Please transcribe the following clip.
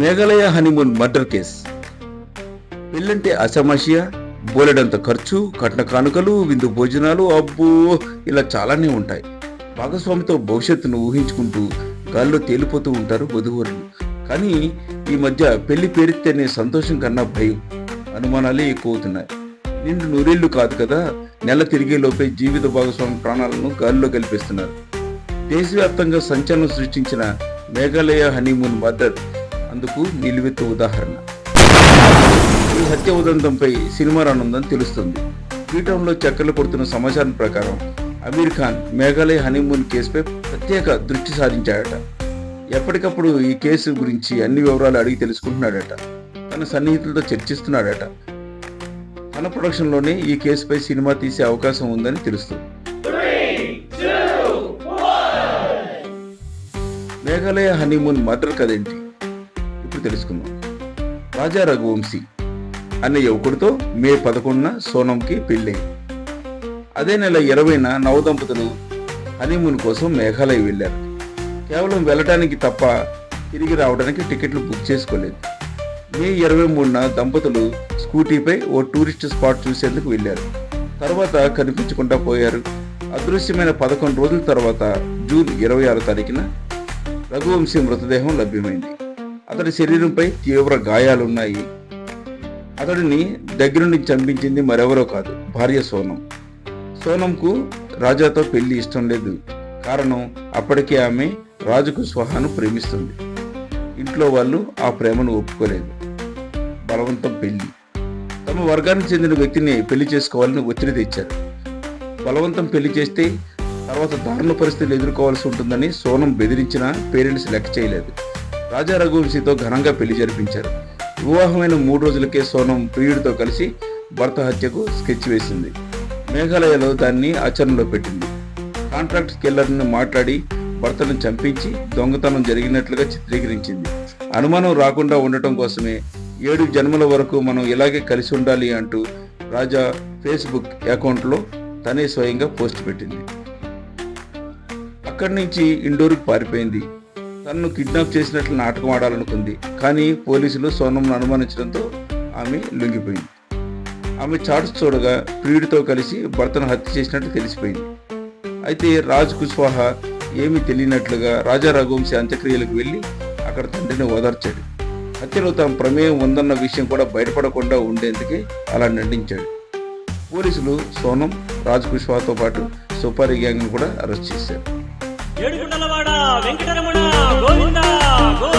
Meghalaya honeymoon murder case. పెళ్ళంటే అసమాషియా బోలెడంత ఖర్చు కట్న కానుకలు విందు భోజనాలు అబ్బో ఇలా చాలానే ఉంటాయి. భాగస్వామితో భవిష్యత్తును ఊహించుకుంటూ గాల్లో తేలిపోతూ ఉంటారు వధువరులు. కానీ ఈ మధ్య పెళ్ళి పేరితేనే సంతోషం కన్నా భయం అనుమానాలే ఎక్కువ అవుతున్నాయి నిండు నూరేళ్ళు కాదు కదా నెల తిరిగే లోపే జీవిత భాగస్వామి ప్రాణాలను గాల్లో కల్పిస్తున్నారు దేశవ్యాప్తంగా సంచలనం సృష్టించిన మేఘాలయ హనీమూన్ మద్దతు అందుకు నిలువెత్తు ఉదాహరణ. ఈ హత్య ఉదంతంపై సినిమా రానుందని తెలుస్తుంది. పీఠంలో చక్కర్లు కొడుతున్న సమాచారం ప్రకారం అమీర్ ఖాన్ మేఘాలయ హనీమూన్ కేసుపై ప్రత్యేక దృష్టి సారించాడట. ఎప్పటికప్పుడు ఈ కేసు గురించి అన్ని వివరాలు అడిగి తెలుసుకుంటున్నాడట. తన సన్నిహితులతో చర్చిస్తున్నాడట. తన ప్రొడక్షన్లోనే ఈ కేసుపై సినిమా తీసే అవకాశం ఉందని తెలుస్తుంది. మేఘాలయ హనీమూన్ మర్డర్ కదేంటి? తెలుసుకుందాం. రాజా రఘువంశీ అనే యువకుడితో మే పదకొండున సోనంకి పెళ్ళయింది అదే నెల ఇరవైన నవదంపతులు హనీమూన్ కోసం మేఘాలయ వెళ్ళారు. కేవలం వెళ్ళటానికి తప్ప తిరిగి రావడానికి టికెట్లు బుక్ చేసుకోలేదు. మే ఇరవై మూడున దంపతులు స్కూటీపై ఓ టూరిస్ట్ స్పాట్ చూసేందుకు వెళ్ళారు. తర్వాత కనిపించకుండా పోయారు. అదృశ్యమైన పదకొండు రోజుల తర్వాత జూన్ ఇరవై ఆరో తారీఖున రఘువంశీ మృతదేహం లభ్యమైంది. అతడి శరీరంపై తీవ్ర గాయాలున్నాయి. అతడిని దగ్గర నుండి చంపించింది మరెవరో కాదు భార్య సోనం. సోనంకు రాజాతో పెళ్ళి ఇష్టం లేదు. కారణం అప్పటికే ఆమె రాజుకు స్వహాను ప్రేమిస్తుంది. ఇంట్లో వాళ్ళు ఆ ప్రేమను ఒప్పుకోలేదు. బలవంతం పెళ్ళి. తమ వర్గానికి చెందిన వ్యక్తిని పెళ్ళి చేసుకోవాలని ఒత్తిడి తెచ్చారు. బలవంతం పెళ్ళి చేస్తే తర్వాత దారుణ పరిస్థితులు ఎదుర్కోవాల్సి ఉంటుందని సోనం బెదిరించిన పేరెంట్స్ లెక్క చేయలేదు. రాజా రఘువంశీతో ఘనంగా పెళ్ళి జరిపించారు. వివాహమైన మూడు రోజులకే సోనం ప్రియుడితో కలిసి భర్త హత్యకు స్కెచ్ వేసింది. మేఘాలయలో దాన్ని ఆచరణలో పెట్టింది. కాంట్రాక్ట్ కిల్లర్ని మాట్లాడి భర్తను చంపించి దొంగతనం జరిగినట్లుగా చిత్రీకరించింది. అనుమానం రాకుండా ఉండటం కోసమే ఏడు జన్మల వరకు మనం ఇలాగే కలిసి ఉండాలి అంటూ రాజా ఫేస్బుక్ అకౌంట్లో తనే స్వయంగా పోస్ట్ పెట్టింది. అక్కడి నుంచి ఇండోర్కి పారిపోయింది. తనను కిడ్నాప్ చేసినట్లు నాటకం ఆడాలనుకుంది. కానీ పోలీసులు సోనంను అనుమానించడంతో ఆమె లొంగిపోయింది. ఆమె చాట్స్ చూడగా ప్రియుడితో కలిసి భర్తను హత్య చేసినట్టు తెలిసిపోయింది. అయితే రాజ్ కుష్వాహా ఏమీ తెలియనట్లుగా రాజా రఘువంశీ అంత్యక్రియలకు వెళ్ళి అక్కడ తండ్రిని ఓదార్చాడు. హత్యలో తమ ప్రమేయం ఉందన్న విషయం కూడా బయటపడకుండా ఉండేందుకే అలా నటించాడు. పోలీసులు సోనం రాజ్ కుష్వాతో పాటు సుపారీ గ్యాంగ్ను కూడా అరెస్ట్ చేశారు. ఏడుగుండలవాడ వెంకటరమణ గోవింద గో